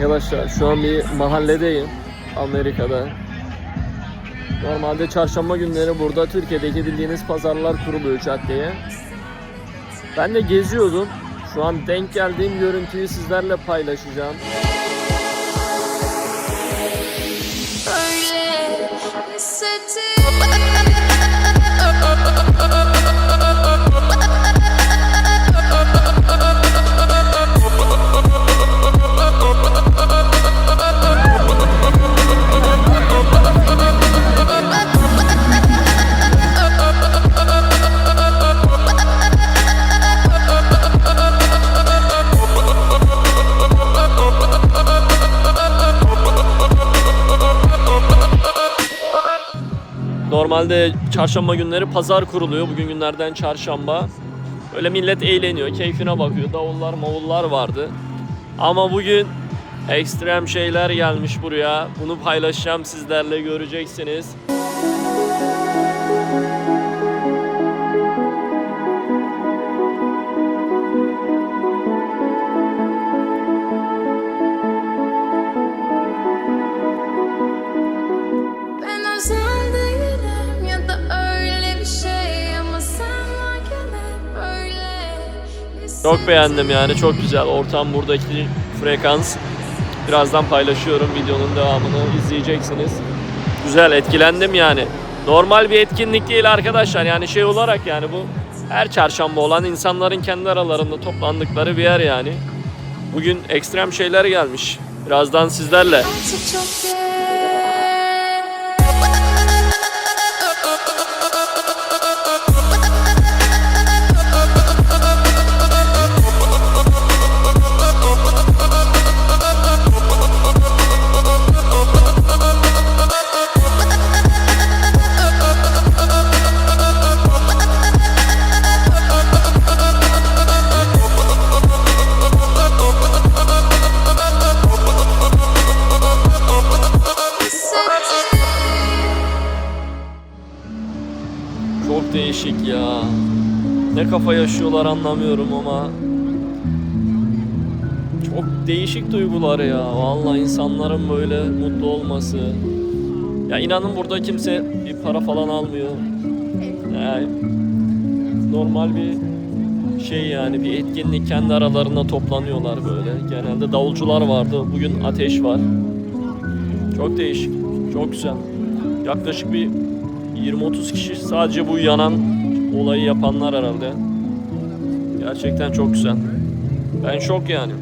Arkadaşlar şu an bir mahalledeyim Amerika'da. Normalde çarşamba günleri burada Türkiye'deki bildiğiniz pazarlar kuruluyor caddeye. Ben de geziyordum. Şu an denk geldiğim görüntüyü sizlerle paylaşacağım. Normalde çarşamba günleri pazar kuruluyor. Bugün günlerden çarşamba. Öyle millet eğleniyor, keyfine bakıyor. Davullar, mavullar vardı. Ama bugün ekstrem şeyler gelmiş buraya. Bunu paylaşacağım sizlerle göreceksiniz. Çok beğendim yani çok güzel. Ortam buradaki frekans. Birazdan paylaşıyorum videonun devamını izleyeceksiniz. Güzel etkilendim yani. Normal bir etkinlik değil arkadaşlar yani şey olarak yani bu her çarşamba olan insanların kendi aralarında toplandıkları bir yer yani. Bugün ekstrem şeyler gelmiş. Birazdan sizlerle. Değişik ya. Ne kafa yaşıyorlar anlamıyorum ama. Çok değişik duygular ya. Vallahi insanların böyle mutlu olması. Ya inanın burada kimse bir para falan almıyor. Yani normal bir şey yani bir etkinlik kendi aralarında toplanıyorlar böyle. Genelde davulcular vardı. Bugün ateş var. Çok değişik. Çok güzel. Yaklaşık bir 20-30 kişi sadece bu yanan olayı yapanlar herhalde. Gerçekten çok güzel. Ben şok yani.